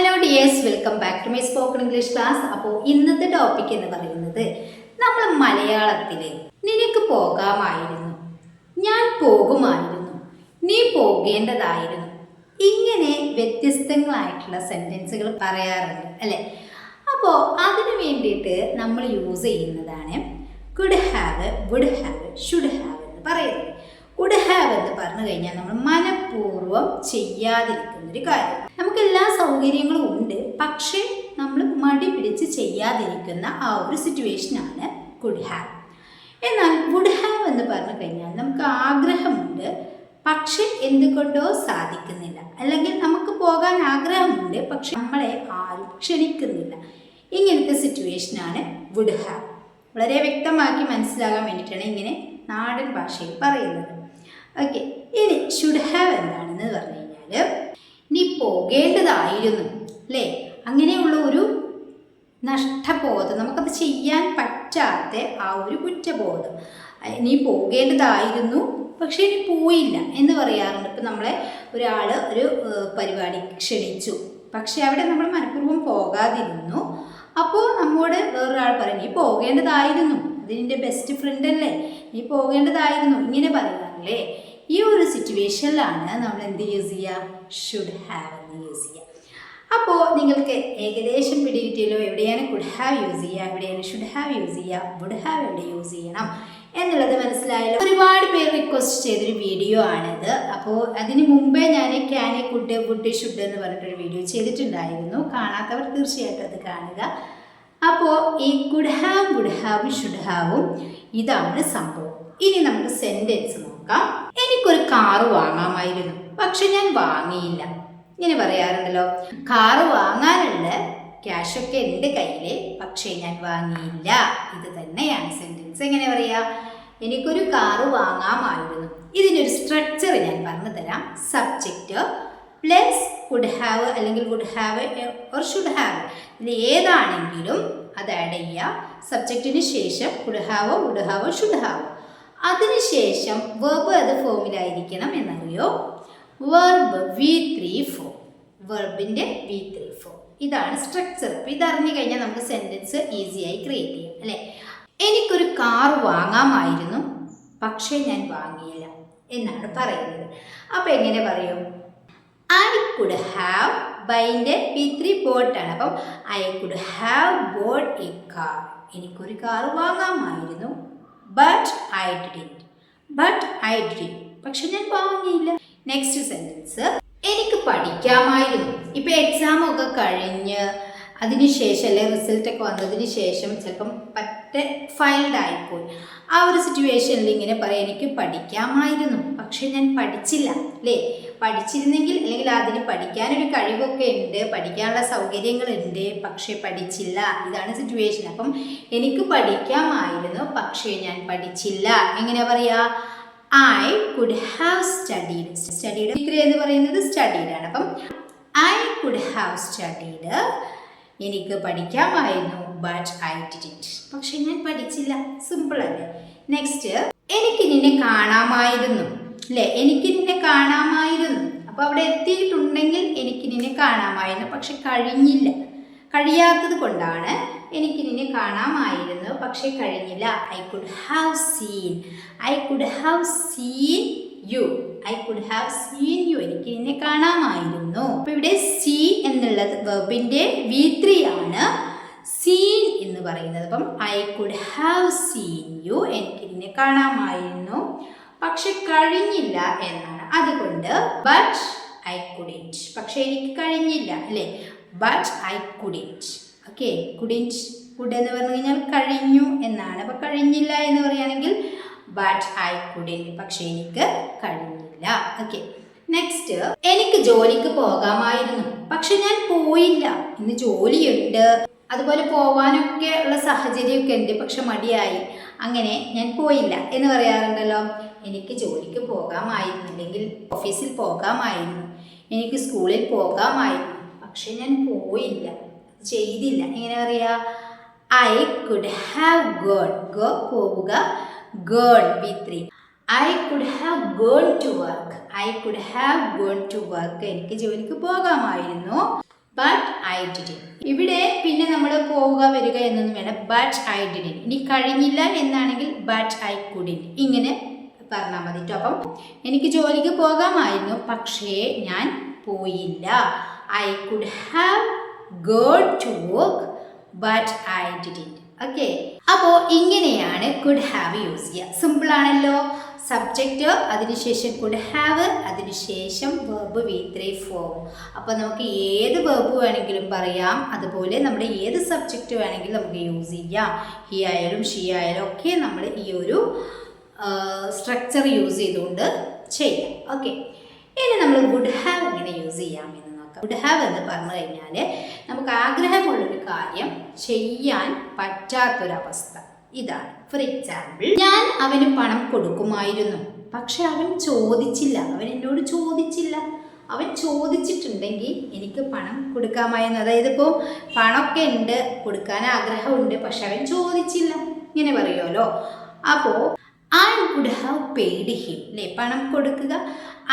Hello dears welcome back to my spoken English class അപ്പോൾ ഇന്നത്തെ topic എന്ന് പറയുന്നത് നമ്മൾ മലയാളത്തിൽ നിനക്ക് പോകാമായിരുന്നു. ഞാൻ പോകുമായിരുന്നു. നീ പോകേണ്ടതായിരുന്നു. ഇങ്ങനെ വ്യത്യസ്തങ്ങളായിട്ടുള്ള സെന്റൻസുകൾ പറയാറുണ്ട് അല്ലേ? അപ്പോൾ അതിനു വേണ്ടിയിട്ട് നമ്മൾ യൂസ് ചെയ്യുന്നതാണ് could have would have should have എന്ന് പറയുന്നത്. കുഡ് ഹാവ് എന്ന് പറഞ്ഞു കഴിഞ്ഞാൽ നമ്മൾ മനഃപൂർവം ചെയ്യാതിരിക്കുന്ന ഒരു കാര്യം. നമുക്ക് എല്ലാ സൗകര്യങ്ങളും ഉണ്ട്. പക്ഷേ നമ്മൾ മടി പിടിച്ച് ചെയ്യാതിരിക്കുന്ന ആ ഒരു സിറ്റുവേഷനാണ് കുഡ് ഹാവ് എന്നാൽ വുഡ് ഹാവ് എന്ന് പറഞ്ഞു കഴിഞ്ഞാൽ നമുക്ക് ആഗ്രഹമുണ്ട്. പക്ഷെ എന്തുകൊണ്ടോ സാധിക്കുന്നില്ല. അല്ലെങ്കിൽ നമുക്ക് പോകാൻ ആഗ്രഹമുണ്ട്. പക്ഷെ നമ്മളെ ആരും ക്ഷണിക്കുന്നില്ല. ഇങ്ങനത്തെ സിറ്റുവേഷനാണ് വുഡ് ഹാവ് വളരെ വ്യക്തമാക്കി മനസ്സിലാകാൻ വേണ്ടിയിട്ടാണ് ഇങ്ങനെ നാടൻ ഭാഷയിൽ പറയുന്നത്. ഓക്കെ ഇനി ഷുഡ് ഹാവ് എന്താണെന്ന് പറഞ്ഞു കഴിഞ്ഞാൽ നീ പോകേണ്ടതായിരുന്നു അല്ലേ? അങ്ങനെയുള്ള ഒരു നഷ്ടബോധം നമുക്കത് ചെയ്യാൻ പറ്റാത്ത ആ ഒരു കുറ്റബോധം. നീ പോകേണ്ടതായിരുന്നു പക്ഷേ നീ പോയില്ല എന്ന് പറയാറുണ്ട്. ഇപ്പം നമ്മളെ ഒരാൾ ഒരു പരിപാടി ക്ഷണിച്ചു. പക്ഷേ അവിടെ നമ്മൾ മനഃപൂർവം പോകാതിരുന്നു. അപ്പോൾ നമ്മോട് വേറൊരാൾ പറയും നീ പോകേണ്ടതായിരുന്നു. അത് നിന്റെ ബെസ്റ്റ് ഫ്രണ്ട് അല്ലേ? നീ പോകേണ്ടതായിരുന്നു. ഇങ്ങനെ പറയാറില്ലേ? ഈ ഒരു സിറ്റുവേഷനിലാണ് നമ്മൾ എന്ത് യൂസ് ചെയ്യുക ഷുഡ് ഹാവ് എന്ന് യൂസ് ചെയ്യുക അപ്പോൾ നിങ്ങൾക്ക് ഏകദേശം പിടികിട്ടിയല്ലോ എവിടെയാണ് കുഡ് ഹാവ് യൂസ് ചെയ്യുക എവിടെയാണ് ഷുഡ് ഹാവ് യൂസ് ചെയ്യുക വുഡ് ഹാവ് എവിടെ യൂസ് ചെയ്യണം? എന്നുള്ളത് മനസ്സിലായല്ലോ. ഒരുപാട് പേർ റിക്വസ്റ്റ് ചെയ്തൊരു വീഡിയോ ആണിത്. അപ്പോൾ അതിന് മുമ്പേ ഞാൻ ക്യാനെ കുഡ് കുട്ടി ഷുഡ് എന്ന് പറഞ്ഞിട്ടൊരു വീഡിയോ ചെയ്തിട്ടുണ്ടായിരുന്നു. കാണാത്തവർ തീർച്ചയായിട്ടും അത് കാണുക. അപ്പോൾ ഈ could have would have should ഹാവും ഇതാണ് സംഭവം. ഇനി നമുക്ക് സെന്റൻസ് നോക്കാം. എനിക്കൊരു കാറ് വാങ്ങാമായിരുന്നു. പക്ഷെ ഞാൻ വാങ്ങിയില്ല. ഇങ്ങനെ പറയാറുണ്ടല്ലോ. കാറ് വാങ്ങാനുള്ള ക്യാഷൊക്കെ എന്റെ കയ്യിൽ പക്ഷേ ഞാൻ വാങ്ങിയില്ല. ഇത് തന്നെയാണ് സെന്റൻസ് എങ്ങനെ പറയാ? എനിക്കൊരു കാറ് വാങ്ങാമായിരുന്നു. ഇതിനൊരു സ്ട്രക്ചർ ഞാൻ പറഞ്ഞു തരാം സബ്ജക്റ്റ് പ്ലസ് കുഡ് ഹാവ് അല്ലെങ്കിൽ would have or should have ഇത് ഏതാണെങ്കിലും അത് ആഡ് ചെയ്യുക. സബ്ജക്റ്റിന് ശേഷം could have would have should have അതിനുശേഷം വെർബ് അത് ഫോമിലായിരിക്കണം എന്നറിയോ? വെർബ് വി ത്രീ ഫോർ വെർബിന്റെ വി ത്രീ ഫോർ ഇതാണ് സ്ട്രക്ചർ അപ്പോൾ ഇതറിഞ്ഞു കഴിഞ്ഞാൽ നമുക്ക് സെന്റൻസ് ഈസിയായി ക്രിയേറ്റ് ചെയ്യാം അല്ലേ? എനിക്കൊരു കാർ വാങ്ങാമായിരുന്നു പക്ഷേ ഞാൻ വാങ്ങിയില്ല എന്നാണ് പറയുന്നത്. അപ്പോൾ എങ്ങനെ പറയും? ഐ കുഡ് ഹാവ് ബൈന്റെ പി ത്രീ ബോട്ടാണ് അപ്പം I could have bought a car എനിക്കൊരു car വാങ്ങാമായിരുന്നു but I didn't but I didn't പക്ഷെ ഞാൻ വാങ്ങിയില്ല. നെക്സ്റ്റ് സെന്റൻസ് എനിക്ക് പഠിക്കാമായിരുന്നു. ഇപ്പം എക്സാം ഒക്കെ കഴിഞ്ഞ് അതിനുശേഷം അല്ലെ റിസൾട്ടൊക്കെ വന്നതിന് ശേഷം ചിലപ്പം പറ്റ ഫൈൽഡ് ആയിപ്പോയി. ആ ഒരു സിറ്റുവേഷനിൽ ഇങ്ങനെ പറയാം എനിക്ക് പഠിക്കാമായിരുന്നു പക്ഷെ ഞാൻ പഠിച്ചില്ല അല്ലേ? പഠിച്ചിരുന്നെങ്കിൽ അല്ലെങ്കിൽ അതിന് പഠിക്കാനൊരു കഴിവൊക്കെ ഉണ്ട് പഠിക്കാനുള്ള സൗകര്യങ്ങളുണ്ട് പക്ഷേ പഠിച്ചില്ല. ഇതാണ് സിറ്റുവേഷൻ അപ്പം എനിക്ക് പഠിക്കാമായിരുന്നു പക്ഷേ ഞാൻ പഠിച്ചില്ല. എങ്ങനെ പറയാ? I could have studied studied എന്ന് പറയുന്നത് സ്റ്റഡീഡ് ആണ്. അപ്പം ഐ കുഡ് ഹാവ് സ്റ്റഡീഡ് എനിക്ക് പഠിക്കാമായിരുന്നു ബട്ട് ഐ ഡിഡിറ്റ് പക്ഷെ ഞാൻ പഠിച്ചില്ല. സിമ്പിൾ അല്ലേ? നെക്സ്റ്റ് എനിക്ക് നിന്നെ കാണാമായിരുന്നു. അല്ലേ എനിക്ക് നിന്നെ കാണാമായിരുന്നു. അപ്പോൾ അവിടെ എത്തിയിട്ടുണ്ടെങ്കിൽ എനിക്ക് നിന്നെ കാണാമായിരുന്നു പക്ഷെ കഴിഞ്ഞില്ല. കഴിയാത്തത് കൊണ്ടാണ് എനിക്ക് നിന്നെ കാണാമായിരുന്നു പക്ഷെ കഴിഞ്ഞില്ല. I could have seen I could have seen you I could have seen you എനിക്ക് നിന്നെ കാണാമായിരുന്നു. അപ്പോൾ ഇവിടെ സീ എന്നുള്ളത് വെർബിന്റെ വി ത്രീ ആണ് സീൻ എന്ന് പറയുന്നത്. അപ്പം I could have seen you എനിക്ക് നിന്നെ കാണാമായിരുന്നു. പക്ഷെ കഴിഞ്ഞില്ല എന്നാണ്. അതുകൊണ്ട് ബട്ട് ഐ കുഡിന്റ് പക്ഷെ എനിക്ക് കഴിഞ്ഞില്ല അല്ലേ? But I couldn't okay couldn't could എന്ന് പറഞ്ഞു കഴിഞ്ഞാൽ കഴിഞ്ഞു എന്നാണ്. അപ്പോൾ കഴിഞ്ഞില്ല എന്ന് പറയുകയാണെങ്കിൽ ബട്ട് ഐ കുഡിന്റ് പക്ഷെ എനിക്ക് കഴിഞ്ഞില്ല. ഓക്കെ. നെക്സ്റ്റ് എനിക്ക് ജോലിക്ക് പോകാമായിരുന്നു. പക്ഷെ ഞാൻ പോയില്ല. ഇന്ന് ജോലിയുണ്ട്. അതുപോലെ പോവാനൊക്കെ ഉള്ള സാഹചര്യമൊക്കെ ഉണ്ട്. പക്ഷെ മടിയായി. അങ്ങനെ ഞാൻ പോയില്ല. എന്ന് പറയാറുണ്ടല്ലോ. എനിക്ക് ജോലിക്ക് പോകാമായിരുന്നു. അല്ലെങ്കിൽ ഓഫീസിൽ പോകാമായിരുന്നു. എനിക്ക് സ്കൂളിൽ പോകാമായിരുന്നു. പക്ഷെ ഞാൻ പോയില്ല. ചെയ്തില്ല. എങ്ങനെ പറയാ? I could have gone go പോവുക. Gone V three I could have gone to work I could have gone to work എനിക്ക് ജോലിക്ക് പോകാമായിരുന്നു. ബട്ട് ഐ ഡിഡിൻ ഇവിടെ പിന്നെ നമ്മൾ പോവുക വരിക എന്നൊന്നും വേണം ബട്ട് ഐ ഡിഡിൻ ഇനി കഴിഞ്ഞില്ല എന്നാണെങ്കിൽ ബട്ട് ഐ കുഡിൻ ഇങ്ങനെ പറഞ്ഞാൽ മതി കേട്ടോ അപ്പം എനിക്ക് ജോലിക്ക് പോകാമായിരുന്നു. പക്ഷേ ഞാൻ പോയില്ല. I could have gone to work but I didn't okay അപ്പോൾ ഇങ്ങനെയാണ് കുഡ് ഹാവ് യൂസ് ചെയ്യുക. സിമ്പിൾ ആണല്ലോ. സബ്ജക്റ്റ് അതിനുശേഷം കുഡ് ഹാവ് അതിനുശേഷം വേർബ് വി ത്രീ ഫോം അപ്പോൾ നമുക്ക് ഏത് വേർബ് വേണമെങ്കിലും പറയാം. അതുപോലെ നമ്മുടെ ഏത് സബ്ജക്റ്റ് വേണമെങ്കിലും നമുക്ക് യൂസ് ചെയ്യാം. ഹി ആയാലും ഷീ ആയാലും ഒക്കെ നമ്മൾ ഈ ഒരു സ്ട്രക്ചർ യൂസ് ചെയ്തുകൊണ്ട് ചെയ്യാം. ഓക്കെ ഇനി നമ്മൾ ഗുഡ് ഹാവ് എങ്ങനെ യൂസ് ചെയ്യാം എന്ന് നോക്കാം. ഗുഡ് ഹാവ് എന്ന് പറഞ്ഞു കഴിഞ്ഞാൽ നമുക്ക് ആഗ്രഹമുള്ളൊരു കാര്യം ചെയ്യാൻ പറ്റാത്തൊരവസ്ഥ. ഇതാണ്. ഫോർ എക്സാമ്പിൾ ഞാൻ അവന് പണം കൊടുക്കുമായിരുന്നു. പക്ഷെ അവൻ ചോദിച്ചില്ല. അവൻ എന്നോട് ചോദിച്ചില്ല. അവൻ ചോദിച്ചിട്ടുണ്ടെങ്കിൽ എനിക്ക് പണം കൊടുക്കാമായിരുന്നു. അതായത് ഇപ്പോൾ പണമൊക്കെ ഉണ്ട് കൊടുക്കാൻ ആഗ്രഹമുണ്ട് പക്ഷെ അവൻ ചോദിച്ചില്ല. ഇങ്ങനെ പറയുമല്ലോ. അപ്പോൾ I would have paid him അല്ലേ പണം കൊടുക്കുക.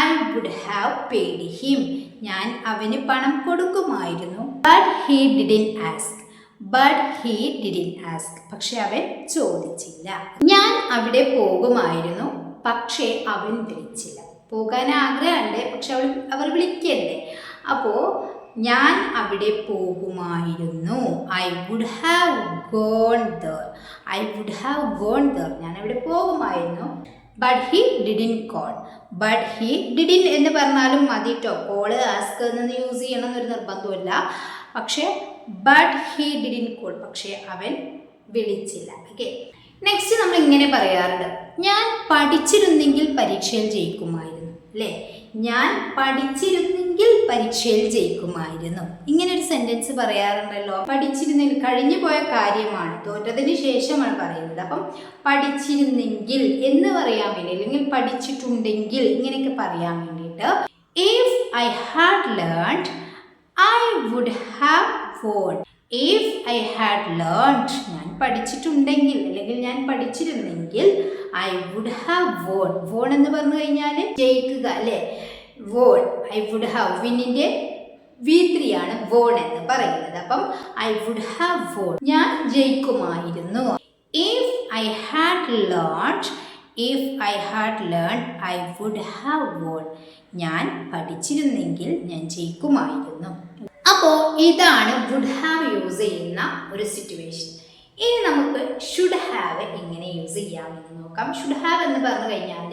I would have paid him ഞാൻ അവന് പണം കൊടുക്കുമായിരുന്നു. But he didn't ask but he didn't ask പക്ഷെ അവൻ ചോദിച്ചില്ല. ഞാൻ അവിടെ പോകുമായിരുന്നു. പക്ഷേ അവൻ വിളിച്ചില്ല. പോകാൻ ആഗ്രഹമുണ്ട്. പക്ഷെ അവൾ അവർ വിളിക്കണ്ടേ അപ്പോൾ ഞാൻ അവിടെ പോകുമായിരുന്നു. I would have gone there I would have gone there ഞാൻ അവിടെ പോകുമായിരുന്നു. But he didn't call but he didn't എന്ന് പറഞ്ഞാലും മതി കേട്ടോ കോൾ ആസ്ക് എന്ന് യൂസ് ചെയ്യണം എന്നൊരു നിർബന്ധമില്ല പക്ഷേ ബട്ട് ഹി ഡിഡിൻ കോൾ പക്ഷേ അവൻ വിളിച്ചില്ല. ഓക്കെ നെക്സ്റ്റ് നമ്മൾ ഇങ്ങനെ പറയാറുണ്ട്. ഞാൻ പഠിച്ചിരുന്നെങ്കിൽ പരീക്ഷയിൽ ജയിക്കുമായിരുന്നു. അല്ലേ? ഞാൻ പഠിച്ചിരുന്നെങ്കിൽ പരീക്ഷയിൽ ജയിക്കുമായിരുന്നു. ഇങ്ങനെ ഒരു സെന്റൻസ് പറയാറുണ്ടല്ലോ. പഠിച്ചിരുന്നെങ്കിൽ കഴിഞ്ഞു പോയ കാര്യമാണ്. തോറ്റതിന് ശേഷമാണ് പറയുന്നത്. അപ്പം പഠിച്ചിരുന്നെങ്കിൽ എന്ന് പറയാൻ വേണ്ടി അല്ലെങ്കിൽ പഠിച്ചിട്ടുണ്ടെങ്കിൽ ഇങ്ങനെയൊക്കെ പറയാൻ വേണ്ടിയിട്ട് if I had learned I would have won if I had learned ഞാൻ പഠിച്ചിട്ടുണ്ടെങ്കിൽ അല്ലെങ്കിൽ ഞാൻ പഠിച്ചിരുന്നെങ്കിൽ I would have won won എന്ന് പറഞ്ഞു കഴിഞ്ഞാൽ ജയിക്കുക അല്ലേ? വോൺ ഐ വുഡ് ഹാവ് വിന്നിന്റെ വി ത്രീ ആണ് വോൺ എന്ന് പറയുന്നത്. അപ്പം ഐ വുഡ് ഹാവ് വോൺ ഞാൻ ജയിക്കുമായിരുന്നു. If I had learned if I had learn I would have won ഞാൻ പഠിച്ചിരുന്നെങ്കിൽ ഞാൻ ജയിക്കുമായിരുന്നു. അപ്പോൾ ഇതാണ് വുഡ് ഹാവ് യൂസ് ചെയ്യുന്ന ഒരു സിറ്റുവേഷൻ ഇനി നമുക്ക് ഷുഡ് ഹാവ് എങ്ങനെ യൂസ് ചെയ്യാമെന്ന് നോക്കാം. ഷുഡ് ഹാവ് എന്ന് പറഞ്ഞു കഴിഞ്ഞാൽ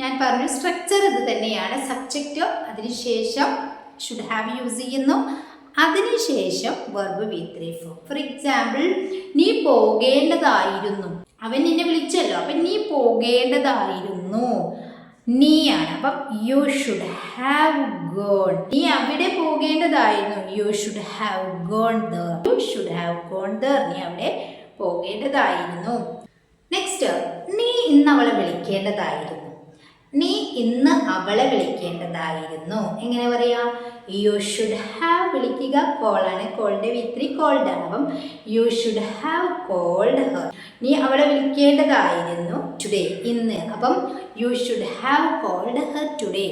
ഞാൻ പറഞ്ഞു സ്ട്രക്ചർ ഇത് തന്നെയാണ്. സബ്ജക്റ്റ് അതിനുശേഷം ഷുഡ് ഹാവ് യൂസ് ചെയ്യുന്നു. അതിനുശേഷം verb V three form for example നീ പോകേണ്ടതായിരുന്നു. അവൻ നിന്നെ വിളിച്ചല്ലോ. അപ്പം നീ പോകേണ്ടതായിരുന്നു. നീയാണ്. അപ്പം യു ഷുഡ് ഹാവ് ഗോൺ നീ അവിടെ പോകേണ്ടതായിരുന്നു. You should have gone there you should have gone there നീ അവിടെ പോകേണ്ടതായിരുന്നു. നെക്സ്റ്റ് നീ ഇന്ന് അവളെ വിളിക്കേണ്ടതായിരുന്നു. നീ ഇന്ന് അവളെ വിളിക്കേണ്ടതായിരുന്നു. എങ്ങനെ പറയാം? യു ഷുഡ് ഹാവ് വിളിക്കുക. കോളാണ് കോൾഡ് വിത്രി കോൾഡ് ആണ്. അപ്പം you should have called her നീ അവളെ വിളിക്കേണ്ടതായിരുന്നു. ടുഡേ ഇന്ന്. അപ്പം you should have called her today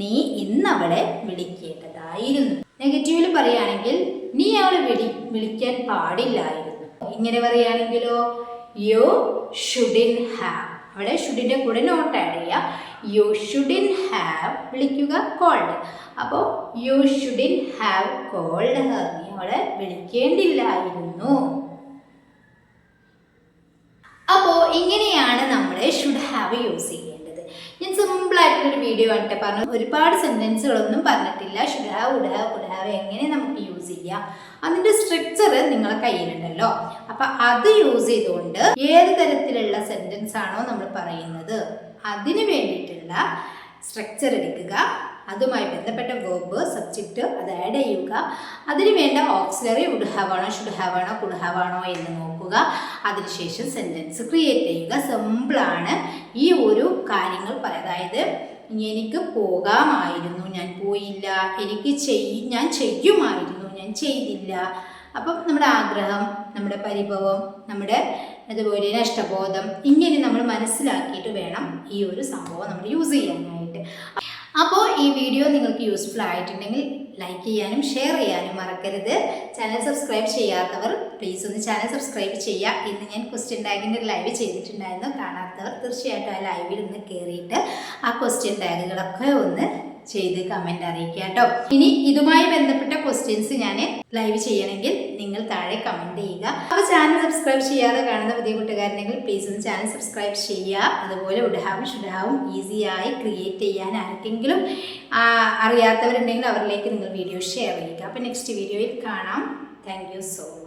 നീ ഇന്ന് അവളെ വിളിക്കേണ്ടതായിരുന്നു നെഗറ്റീവിൽ പറയുകയാണെങ്കിൽ നീ അവളെ വിളി വിളിക്കാൻ പാടില്ലായിരുന്നു. ഇങ്ങനെ പറയുകയാണെങ്കിലോ യു ഷുഡിൻ ഹാവ് അവിടെ ഷുഡിന്റെ കൂടെ നോട്ട് ആഡ് ചെയ്യുക. യു ഷുഡിൻ ഹാവ് വിളിക്കുക കോൾഡ് അപ്പോൾ you shouldn't have called her നീ അവളെ വിളിക്കേണ്ടില്ലായിരുന്നു. അപ്പോൾ ഇങ്ങനെയാണ് നമ്മൾ ഷുഡ് ഹാവ് യൂസ് ചെയ്യേണ്ടത്. ഞാൻ സിമ്പിൾ ആയിട്ടുള്ളൊരു വീഡിയോ ആയിട്ട് പറഞ്ഞു ഒരുപാട് സെന്റൻസുകളൊന്നും പറഞ്ഞിട്ടില്ല. Should have would have would have എങ്ങനെ നമുക്ക് യൂസ് ചെയ്യാം? അതിന്റെ സ്ട്രക്ചർ നിങ്ങളെ കയ്യിലുണ്ടല്ലോ. അപ്പം അത് യൂസ് ചെയ്തുകൊണ്ട് ഏത് തരത്തിലുള്ള സെന്റൻസ് ആണോ നമ്മൾ പറയുന്നത് അതിന് വേണ്ടിയിട്ടുള്ള സ്ട്രക്ചർ എടുക്കുക. അതുമായി ബന്ധപ്പെട്ട വേർബ് സബ്ജക്റ്റ് അത് ആഡ് ചെയ്യുക. അതിന് വേണ്ട ഓക്സിലറി വുഡ് ഹാവ് ആണോ ഷുഡ് ഹാവ് ആണോ കുഡ് ഹാവ് ആണോ എന്ന് നോക്കുക. അതിനുശേഷം സെന്റൻസ് ക്രിയേറ്റ് ചെയ്യുക. സിമ്പിളാണ് ഈ ഒരു കാര്യങ്ങൾ അതായത് എനിക്ക് പോകാമായിരുന്നു. ഞാൻ പോയില്ല. എനിക്ക് ചെയ് ഞാൻ ചെയ്യുമായിരുന്നു. ഞാൻ ചെയ്തില്ല. അപ്പം നമ്മുടെ ആഗ്രഹം നമ്മുടെ പരിഭവം നമ്മുടെ അതുപോലെ നഷ്ടബോധം ഇങ്ങനെ നമ്മൾ മനസ്സിലാക്കിയിട്ട് വേണം ഈ ഒരു സംഭവം നമ്മൾ യൂസ് ചെയ്യാനായിട്ട്. അപ്പോൾ ഈ വീഡിയോ നിങ്ങൾക്ക് യൂസ്ഫുൾ ആയിട്ടുണ്ടെങ്കിൽ ലൈക്ക് ചെയ്യാനും ഷെയർ ചെയ്യാനും മറക്കരുത്. ചാനൽ സബ്സ്ക്രൈബ് ചെയ്യാത്തവർ പ്ലീസ് ഒന്ന് ചാനൽ സബ്സ്ക്രൈബ് ചെയ്യുക. ഇന്ന് ഞാൻ ക്വസ്റ്റ്യൻ ടാഗിന്റെ ഒരു ലൈവ് ചെയ്തിട്ടുണ്ടായിരുന്നു. കാണാത്തവർ തീർച്ചയായിട്ടും ആ ലൈവിൽ ഒന്ന് കയറിയിട്ട് ആ ക്വസ്റ്റ്യൻ ടാഗുകളൊക്കെ ഒന്ന് ചെയ്ത് കമന്റ് അറിയിക്കുക കേട്ടോ ഇനി ഇതുമായി ബന്ധപ്പെട്ട ക്വസ്റ്റ്യൻസ് ഞാൻ ലൈവ് ചെയ്യണമെങ്കിൽ നിങ്ങൾ താഴെ കമന്റ് ചെയ്യുക. അപ്പോൾ ചാനൽ സബ്സ്ക്രൈബ് ചെയ്യാതെ കാണുന്ന പുതിയ കൂട്ടുകാരനെങ്കിൽ പ്ലീസ് ഒന്ന് ചാനൽ സബ്സ്ക്രൈബ് ചെയ്യുക. അതുപോലെ ഉഡാവും ഷുഡാവും ഈസിയായി ക്രിയേറ്റ് ചെയ്യാൻ ആർക്കെങ്കിലും അറിയാത്തവരുണ്ടെങ്കിൽ അവരിലേക്ക് നിങ്ങൾ വീഡിയോ ഷെയർ ചെയ്യുക. അപ്പോൾ നെക്സ്റ്റ് വീഡിയോയിൽ കാണാം. Thank so much